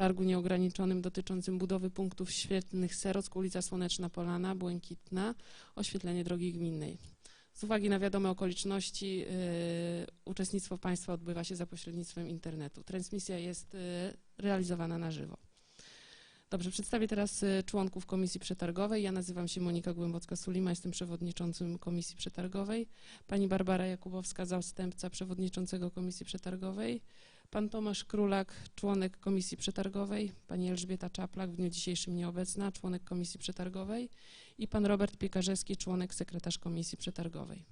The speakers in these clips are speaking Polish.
targu nieograniczonym dotyczącym budowy punktów świetlnych Serock, ulica Słoneczna Polana, Błękitna, oświetlenie drogi gminnej. Z uwagi na wiadome okoliczności yy, uczestnictwo państwa odbywa się za pośrednictwem internetu. Transmisja jest yy, realizowana na żywo. Dobrze, przedstawię teraz y, członków Komisji Przetargowej. Ja nazywam się Monika Głębocka-Sulima, jestem przewodniczącym Komisji Przetargowej. Pani Barbara Jakubowska, zastępca przewodniczącego Komisji Przetargowej. Pan Tomasz Królak, członek Komisji Przetargowej. Pani Elżbieta Czaplak, w dniu dzisiejszym nieobecna, członek Komisji Przetargowej. I pan Robert Piekarzewski, członek sekretarz Komisji Przetargowej.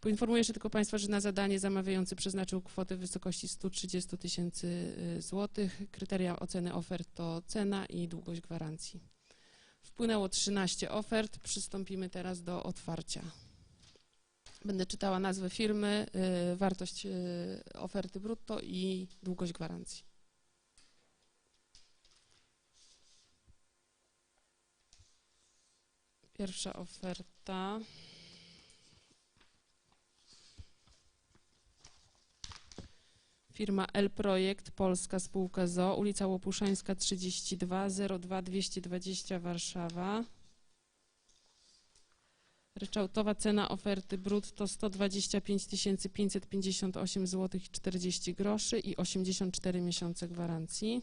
Poinformuję jeszcze tylko Państwa, że na zadanie zamawiający przeznaczył kwotę w wysokości 130 tysięcy y, złotych. Kryteria oceny ofert to cena i długość gwarancji. Wpłynęło 13 ofert. Przystąpimy teraz do otwarcia. Będę czytała nazwę firmy, y, wartość y, oferty brutto i długość gwarancji. Pierwsza oferta. Firma L Projekt Polska Spółka ZO, ulica Łopuszańska 32 02 220 Warszawa. Ryczałtowa cena oferty brutto 125 558 zł 40 groszy i 84 miesiące gwarancji.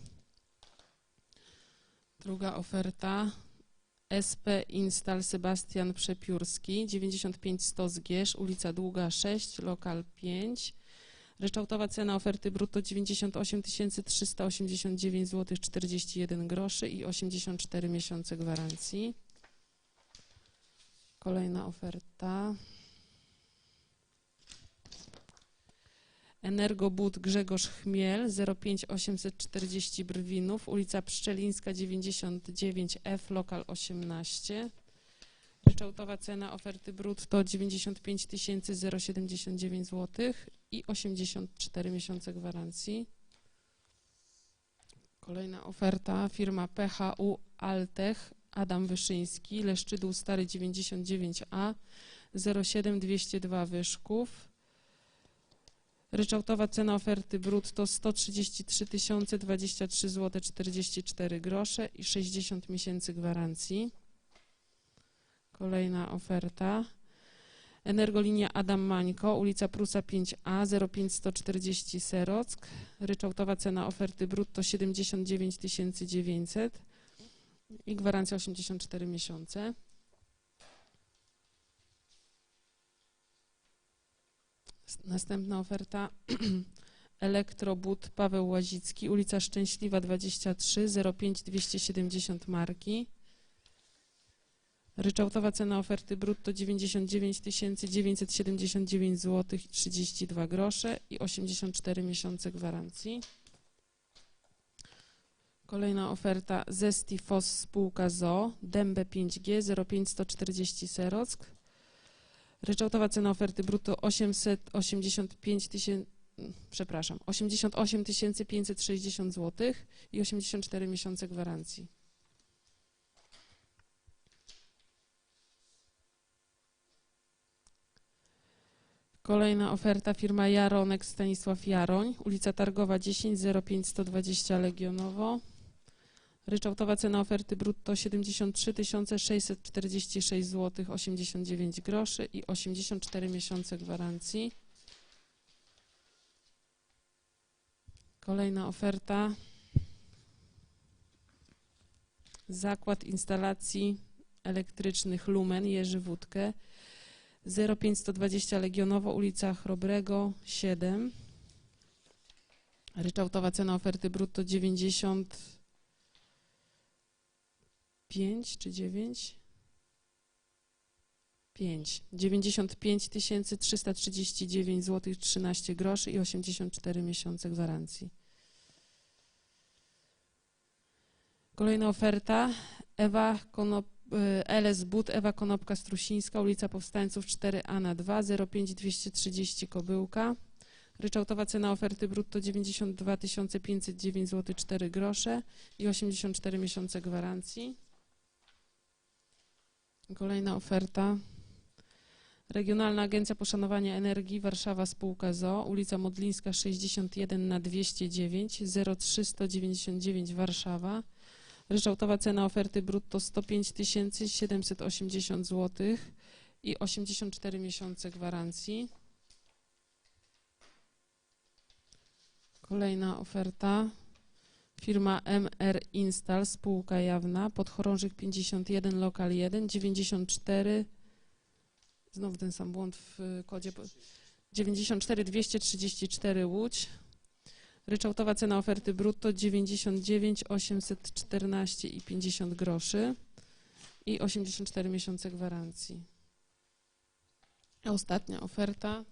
Druga oferta SP Instal Sebastian Przepiórski 95 100 Zgierz, ulica Długa 6, lokal 5. Ryczałtowa cena oferty brutto 98 389 zł 41 groszy i 84 miesiące gwarancji. Kolejna oferta. Energobud Grzegorz Chmiel 05840 Brwinów, ulica Pszczelińska 99F, lokal 18. Ryczałtowa cena oferty brutto 95 079 zł i 84 miesiące gwarancji. Kolejna oferta firma PHU Altech Adam Wyszyński, Leszczydół Stary 99A 07202 Wyszków. Ryczałtowa cena oferty brutto 133 023 zł 44 grosze i 60 miesięcy gwarancji. Kolejna oferta. Energolinia Adam Mańko, ulica Prusa 5A, 05140 Serock. Ryczałtowa cena oferty brutto 79 900 i gwarancja 84 miesiące. Następna oferta Elektrobud Paweł Łazicki, ulica Szczęśliwa 23, 05 270 Marki. Ryczałtowa cena oferty brutto 99 979 zł 32 grosze i 84 miesiące gwarancji. Kolejna oferta Zesti FOS spółka ZO, Dębę 5G 05140 Serock. Ryczałtowa cena oferty brutto 885 tysięcy, przepraszam, 88 560 zł i 84 miesiące gwarancji. Kolejna oferta firma Jaronek Stanisław Jaroń, ulica Targowa 10 05 120 Legionowo. Ryczałtowa cena oferty brutto 73 646 zł 89 groszy i 84 miesiące gwarancji. Kolejna oferta. Zakład instalacji elektrycznych Lumen Jerzy Wódkę 0520 Legionowo, ulica Chrobrego 7. Ryczałtowa cena oferty brutto 95 czy 9? 5. 95 339 zł 13 groszy i 84 miesiące gwarancji. Kolejna oferta. Ewa Konop LS But, Ewa Konopka-Strusińska, ulica Powstańców 4A na 2, 05230 Kobyłka. Ryczałtowa cena oferty brutto 92 509 zł 4 grosze i 84 miesiące gwarancji. Kolejna oferta. Regionalna Agencja Poszanowania Energii Warszawa Spółka ZO, ulica Modlińska 61 na 209 0399 Warszawa. Ryczałtowa cena oferty brutto 105 780 zł i 84 miesiące gwarancji. Kolejna oferta. Firma MR Install, spółka jawna, podchorążych 51, lokal 1, 94, znowu ten sam błąd w y, kodzie, po- 94 234 Łódź. Ryczałtowa cena oferty brutto 99 814 i 50 groszy i 84 miesiące gwarancji. Ostatnia oferta.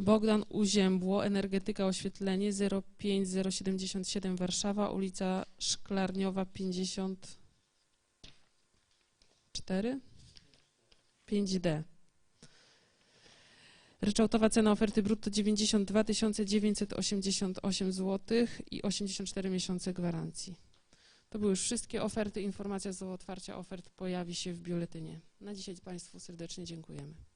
Bogdan Uziębło, Energetyka Oświetlenie 05077 Warszawa, ulica Szklarniowa 54 5D. Ryczałtowa cena oferty brutto 92 988 zł i 84 miesiące gwarancji. To były już wszystkie oferty. Informacja z otwarcia ofert pojawi się w biuletynie. Na dzisiaj Państwu serdecznie dziękujemy.